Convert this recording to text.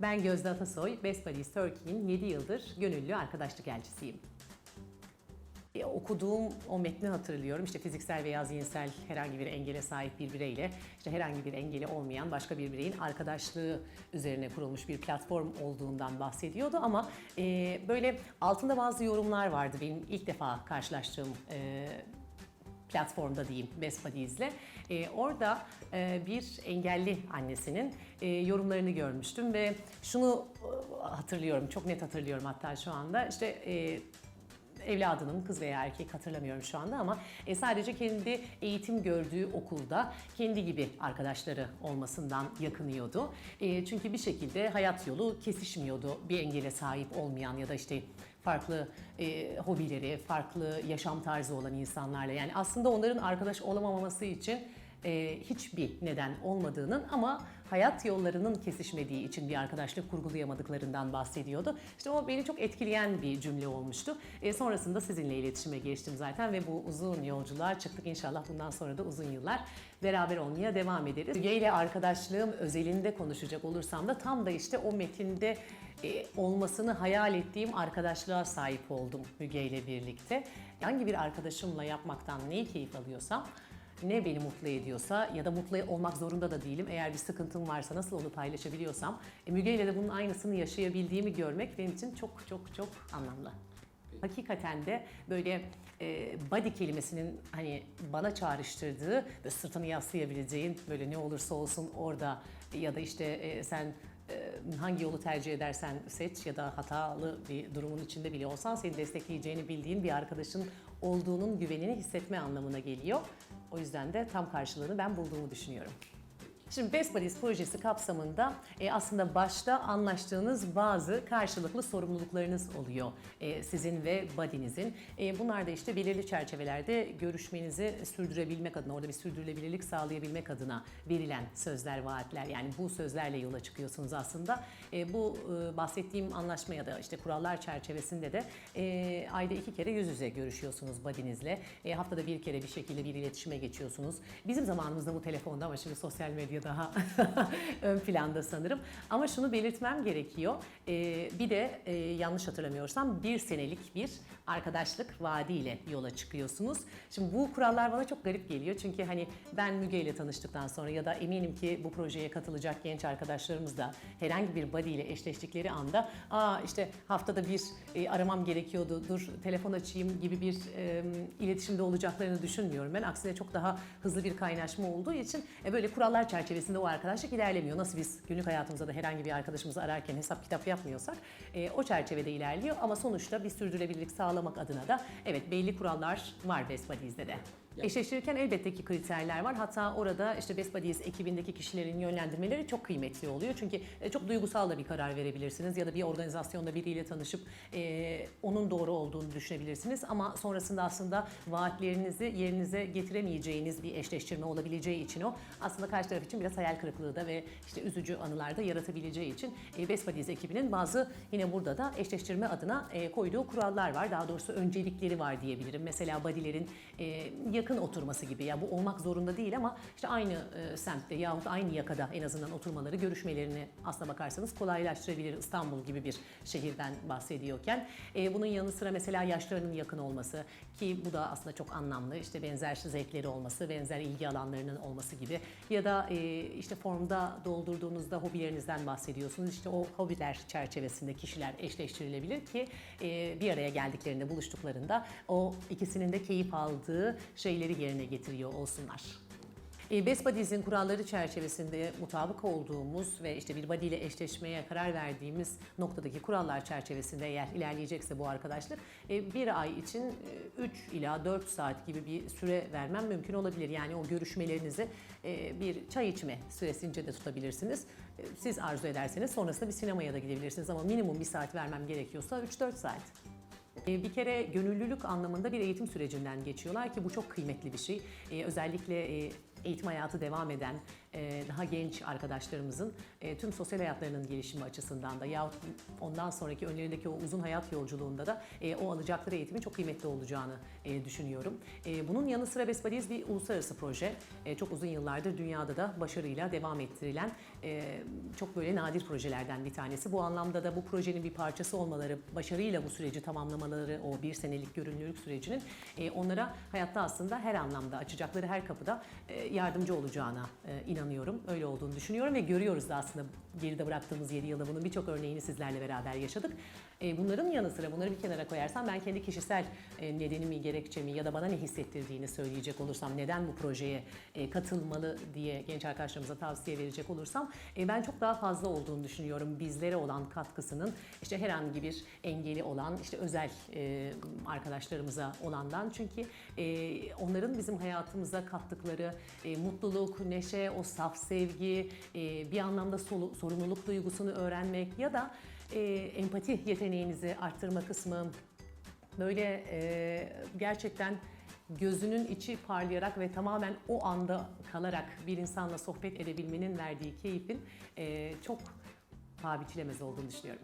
Ben Gözde Atasoy, Best Buddies Turkey'in 7 yıldır gönüllü arkadaşlık elçisiyim. E, okuduğum o metni hatırlıyorum. İşte fiziksel veya zihinsel herhangi bir engele sahip bir bireyle işte herhangi bir engeli olmayan başka bir bireyin arkadaşlığı üzerine kurulmuş bir platform olduğundan bahsediyordu ama e, böyle altında bazı yorumlar vardı benim ilk defa karşılaştığım e, platformda diyeyim Best Buddies'le. Ee, orada e, bir engelli annesinin e, yorumlarını görmüştüm ve şunu e, hatırlıyorum, çok net hatırlıyorum hatta şu anda. İşte e, evladının kız veya erkek hatırlamıyorum şu anda ama e, sadece kendi eğitim gördüğü okulda kendi gibi arkadaşları olmasından yakınıyordu. E, çünkü bir şekilde hayat yolu kesişmiyordu bir engele sahip olmayan ya da işte farklı e, hobileri, farklı yaşam tarzı olan insanlarla. Yani aslında onların arkadaş olamaması için e, hiçbir neden olmadığının ama hayat yollarının kesişmediği için bir arkadaşlık kurgulayamadıklarından bahsediyordu. İşte o beni çok etkileyen bir cümle olmuştu. E, sonrasında sizinle iletişime geçtim zaten ve bu uzun yolculuğa çıktık. İnşallah bundan sonra da uzun yıllar beraber olmaya devam ederiz. Müge ile arkadaşlığım özelinde konuşacak olursam da tam da işte o metinde e, olmasını hayal ettiğim arkadaşlığa sahip oldum Müge ile birlikte. Hangi bir arkadaşımla yapmaktan neyi keyif alıyorsam ne beni mutlu ediyorsa ya da mutlu olmak zorunda da değilim. Eğer bir sıkıntım varsa nasıl onu paylaşabiliyorsam e, Müge ile de bunun aynısını yaşayabildiğimi görmek benim için çok çok çok anlamlı. Hakikaten de böyle e, body kelimesinin hani bana çağrıştırdığı ve sırtını yaslayabileceğin böyle ne olursa olsun orada ya da işte e, sen e, hangi yolu tercih edersen seç ya da hatalı bir durumun içinde bile olsan seni destekleyeceğini bildiğin bir arkadaşın olduğunun güvenini hissetme anlamına geliyor. O yüzden de tam karşılığını ben bulduğumu düşünüyorum. Şimdi Best Buddies projesi kapsamında e, aslında başta anlaştığınız bazı karşılıklı sorumluluklarınız oluyor e, sizin ve buddy'nizin. E, bunlar da işte belirli çerçevelerde görüşmenizi sürdürebilmek adına, orada bir sürdürülebilirlik sağlayabilmek adına verilen sözler, vaatler. Yani bu sözlerle yola çıkıyorsunuz aslında. E, bu e, bahsettiğim anlaşma ya da işte kurallar çerçevesinde de e, ayda iki kere yüz yüze görüşüyorsunuz buddy'nizle. E, haftada bir kere bir şekilde bir iletişime geçiyorsunuz. Bizim zamanımızda bu telefonda ama şimdi sosyal medya daha ön planda sanırım. Ama şunu belirtmem gerekiyor. Ee, bir de e, yanlış hatırlamıyorsam bir senelik bir arkadaşlık vaadiyle yola çıkıyorsunuz. Şimdi bu kurallar bana çok garip geliyor. Çünkü hani ben Müge ile tanıştıktan sonra ya da eminim ki bu projeye katılacak genç arkadaşlarımız da herhangi bir body ile eşleştikleri anda aa işte haftada bir e, aramam gerekiyordu, dur telefon açayım gibi bir e, iletişimde olacaklarını düşünmüyorum. Ben aksine çok daha hızlı bir kaynaşma olduğu için e, böyle kurallar çerçevesinde o arkadaşlık ilerlemiyor. Nasıl biz günlük hayatımızda da herhangi bir arkadaşımızı ararken hesap kitap yapmıyorsak e, o çerçevede ilerliyor ama sonuçta bir sürdürülebilirlik sağlamak adına da evet belli kurallar var Best Buddies'de de. Eşleştirirken elbette ki kriterler var. Hatta orada işte Best Buddies ekibindeki kişilerin yönlendirmeleri çok kıymetli oluyor. Çünkü e, çok duygusal da bir karar verebilirsiniz ya da bir organizasyonda biriyle tanışıp e, onun doğru olduğunu düşünebilirsiniz. Ama sonrasında aslında vaatlerinizi yerinize getiremeyeceğiniz bir eşleştirme olabileceği için o aslında karşı taraf için biraz hayal kırıklığı da ve işte üzücü anılar da yaratabileceği için e, Best Buddies ekibinin bazı yine burada da eşleştirme adına e, koyduğu kurallar var. Daha doğrusu öncelikleri var diyebilirim. Mesela body'lerin e, oturması gibi. Ya bu olmak zorunda değil ama işte aynı e, semtte yahut aynı yakada en azından oturmaları, görüşmelerini aslına bakarsanız kolaylaştırabilir İstanbul gibi bir şehirden bahsediyorken. E, bunun yanı sıra mesela yaşlarının yakın olması ki bu da aslında çok anlamlı. İşte benzer zevkleri olması, benzer ilgi alanlarının olması gibi ya da e, işte formda doldurduğunuzda hobilerinizden bahsediyorsunuz. İşte o hobiler çerçevesinde kişiler eşleştirilebilir ki e, bir araya geldiklerinde, buluştuklarında o ikisinin de keyif aldığı şeyleri yerine getiriyor olsunlar. E, Best Buddies'in kuralları çerçevesinde mutabık olduğumuz ve işte bir body ile eşleşmeye karar verdiğimiz noktadaki kurallar çerçevesinde eğer ilerleyecekse bu arkadaşlık e, bir ay için 3 ila 4 saat gibi bir süre vermem mümkün olabilir. Yani o görüşmelerinizi e, bir çay içme süresince de tutabilirsiniz. E, Siz arzu ederseniz sonrasında bir sinemaya da gidebilirsiniz ama minimum bir saat vermem gerekiyorsa 3-4 saat. E, Bir kere gönüllülük anlamında bir eğitim sürecinden geçiyorlar ki bu çok kıymetli bir şey. E, özellikle e, eğitim hayatı devam eden daha genç arkadaşlarımızın e, tüm sosyal hayatlarının gelişimi açısından da yahut ondan sonraki önlerindeki o uzun hayat yolculuğunda da e, o alacakları eğitimin çok kıymetli olacağını e, düşünüyorum. E, bunun yanı sıra Buddies bir uluslararası proje. E, çok uzun yıllardır dünyada da başarıyla devam ettirilen e, çok böyle nadir projelerden bir tanesi. Bu anlamda da bu projenin bir parçası olmaları, başarıyla bu süreci tamamlamaları, o bir senelik görünürlük sürecinin e, onlara hayatta aslında her anlamda açacakları her kapıda e, yardımcı olacağına e, inanıyorum. Öyle olduğunu düşünüyorum ve görüyoruz da aslında geride bıraktığımız 7 yılda bunun birçok örneğini sizlerle beraber yaşadık. E, bunların yanı sıra bunları bir kenara koyarsam ben kendi kişisel e, nedenimi, gerekçemi ya da bana ne hissettirdiğini söyleyecek olursam, neden bu projeye e, katılmalı diye genç arkadaşlarımıza tavsiye verecek olursam ben çok daha fazla olduğunu düşünüyorum bizlere olan katkısının işte herhangi bir engeli olan işte özel arkadaşlarımıza olandan çünkü onların bizim hayatımıza kattıkları mutluluk, neşe, o saf sevgi, e, bir anlamda solu- sorumluluk duygusunu öğrenmek ya da e, empati yeteneğinizi arttırma kısmı böyle e, gerçekten gözünün içi parlayarak ve tamamen o anda kalarak bir insanla sohbet edebilmenin verdiği keyfin e, çok paha biçilemez olduğunu düşünüyorum.